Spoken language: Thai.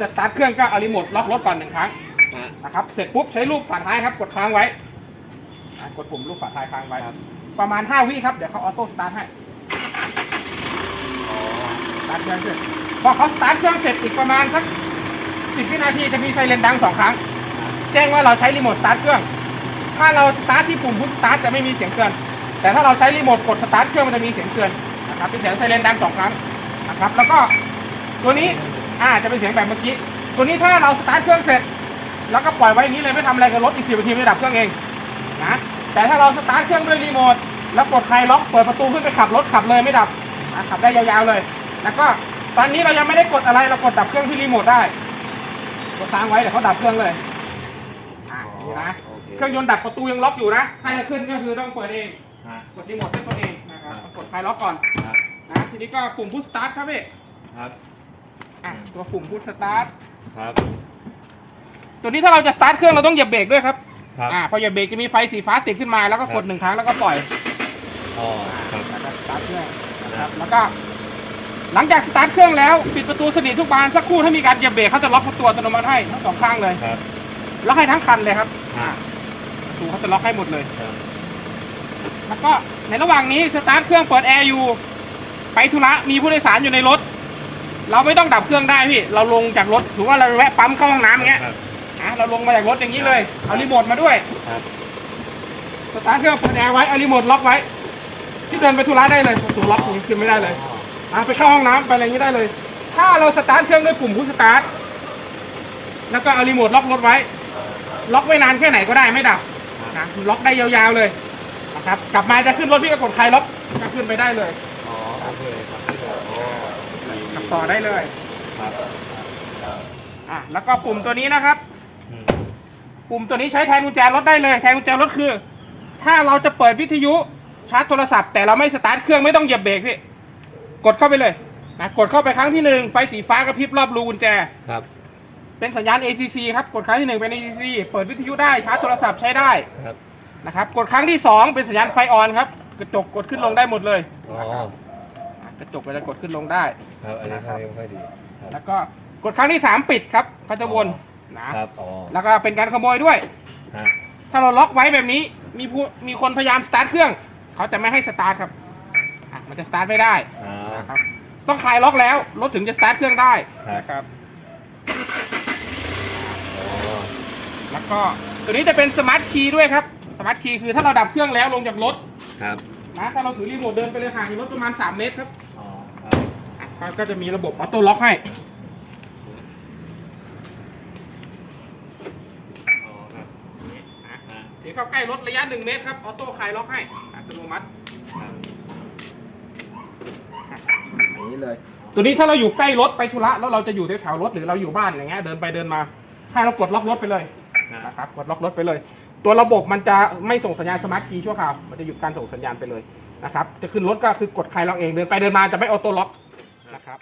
จะสตาร์ทเครื่องก็เอารีโมทล็อกรถก่อนหนึ่งครั้งฮะนะครับเสร็จปุ๊บใช้รูปฝาท้ายครับกดค้างไว้อะกดปุ่มรูปฝาท้ายค้างไว้ประมาณ 5 วิครับเดี๋ยวเขาออโต้สตาร์ทให้สตาร์ทเครื่องเสร็จพอเขาสตาร์ทเครื่องเสร็จอีกประมาณสัก10วินาทีจะมีไซเรนดังสองครั้ง แจ้งว่าเราใช้รีโมทสตาร์ทเครื่อง ถ้าเราสตาร์ทที่ปุ่มพุชสตาร์ทจะไม่มีเสียงเตือน แต่ถ้าเราใช้รีโมทกดสตาร์ทเครื่องมันจะมีเสียงเตือนนะครับเป็นเสียงไซเรนดังสองครั้งนะครับ แล้วก็ตัวนี้ อ่าจะเป็นเสียงแบบเมื่อกี้ ตัวนี้ถ้าเราสตาร์ทเครื่องเสร็จ แล้วก็ปล่อยไว้อย่างนี้เลยไม่ทำอะไรกับรถอีกสิบนาทีไม่ดับเครื่องเองนะแต่ถ้าเราสตาร์ทเครื่องด้วยรีโมทแล้วกดไคลล็อกเปิดประตูขึ้นไปขับรถขับเลยไม่ดับนะขับได้ยาวๆเลย แล้วก็ตอนนี้เรายังไม่ได้กดอะไรเรากดดับเครื่องที่รีโมทได้กดค้างไว้เดี๋ยวเขาดับเครื่องเลยอะนี่นะโอเคเครื่องยนต์ดับประตูยังล็อกอยู่นะถ้าจะขึ้นก็คือต้องเปิดเองฮะกดรีโมทด้วยตัวเองนะครับกดไฟล็อกก่อนครับนะทีนี้ก็ปุ่มพุชสตาร์ทครับพี่ครับ อะตัวปุ่มพุชสตาร์ทครับ ตัวนี้ถ้าเราจะสตาร์ทเครื่องเราต้องเหยียบเบรกด้วยครับครับ อ่าพอเหยียบเบรกจะมีไฟสีฟ้าติดขึ้นมาแล้วก็กดหนึ่งครั้งแล้วก็ปล่อยอ๋อครับ แล้วก็สตาร์ทเครื่องนะครับแล้วก็ หลังจากสตาร์ทเครื่องแล้วปิดประตูสนิททุกบานสักครู่ถ้ามีการเหยียบเบรกเขาจะล็อกประตูอัตโนมัติให้ทั้งสองข้างเลยครับ ล็อกให้ทั้งคันเลยครับอ่าประตูเขาจะล็อกให้หมดเลย ครับ แล้วก็ในระหว่างนี้สตาร์ทเครื่องเปิดแอร์อยู่ ไปธุระมีผู้โดยสารอยู่ในรถ เราไม่ต้องดับเครื่องได้พี่ เราลงจากรถถือว่าเราแวะปั๊มเข้าห้องน้ำอย่างเงี้ยครับ อะเราลงมาจากรถอย่างนี้เลย เอารีโมทมาด้วยครับ สตาร์ทเครื่องเปิดแอร์ไว้เอารีโมทล็อกไว้ ที่เดินไปธุระได้เลยประตูล็อกอย่างนี้ขึ้นไม่ได้เลย อะไปเข้าห้องน้ำไปอะไรอย่างนี้ได้เลย ถ้าเราสตาร์ทเครื่องด้วยปุ่มพุชสตาร์ท แล้วก็เอารีโมทล็อกรถไว้ ล็อกไว้นานแค่ไหนก็ได้ไม่ดับนะล็อกได้ยาวๆเลยนะครับ กลับมาจะขึ้นรถพี่ก็กดคลายล็อกก็ขึ้นไปได้เลย อ๋อโอเคครับที่เดิมโอ้ดี ขับต่อได้เลยครับอะแล้วก็ปุ่มตัวนี้นะครับ อืมปุ่มตัวนี้ใช้แทนกุญแจรถได้เลย แทนกุญแจรถคือ ถ้าเราจะเปิดวิทยุชาร์จโทรศัพท์ แต่เราไม่สตาร์ทเครื่องไม่ต้องเหยียบเบรกพี่กดเข้าไปเลยนะกดเข้าไปครั้งที่หนึ่งไฟสีฟ้ากระพริบรอบรูกุญแจ ครับเป็นสัญญาณ ACC ครับกดครั้งที่หนึ่งเป็น ACC เปิดวิทยุได้ชาร์จโทรศัพท์ใช้ได้ครับนะครับกดครั้งที่สองเป็นสัญญาณไฟออนครับกระจกกดขึ้นลงได้หมดเลย อ๋ออะ กระจกก็จะกดขึ้นลงได้ ครับอันนี้ค่อยไม่ค่อยดีครับ แล้วก็กดครั้งที่สามปิดครับเขาจะวนนะ ครับอ๋อแล้วก็เป็นการขโมยด้วย ฮะถ้าเราล็อกไว้แบบนี้ มีผู้มีคนพยายามสตาร์ทเครื่อง เขาจะไม่ให้สตาร์ทครับอะมันจะสตาร์ทไม่ได้อ่า นะครับ ต้องคลายล็อกแล้ว รถถึงจะสตาร์ทเครื่องได้ครับ นะครับ อ๋อแล้วก็ตัวนี้จะเป็นสมาร์ทคีย์ด้วยครับ สมาร์ทคีย์คือถ้าเราดับเครื่องแล้วลงจากรถ ครับ นะถ้าเราถือรีโมทเดินไปเลยห่างจากรถประมาณ 3 เมตรครับอ๋อครับอะเขาก็จะมีระบบออโต้ล็อกให้ อ๋อครับอะฮะถือเข้าใกล้รถระยะ 1 เมตรครับ ออโต้คลายล็อกให้ อัตโนมัติ ครับอย่างนี้เลย ตัวนี้ถ้าเราอยู่ใกล้รถไปธุระแล้วเราจะอยู่แถวๆรถหรือเราอยู่บ้านอย่างเงี้ยเดินไปเดินมา ให้เรากดล็อกรถไปเลยฮะนะครับ กดล็อกรถไปเลย ตัวระบบมันจะไม่ส่งสัญญาณสมาร์ทคีย์ชั่วคราว มันจะหยุดการส่งสัญญาณไปเลยนะครับ จะขึ้นรถก็คือกดใครล็อกเอง เดินไปเดินมาจะไม่ออโต้ล็อกนะครับ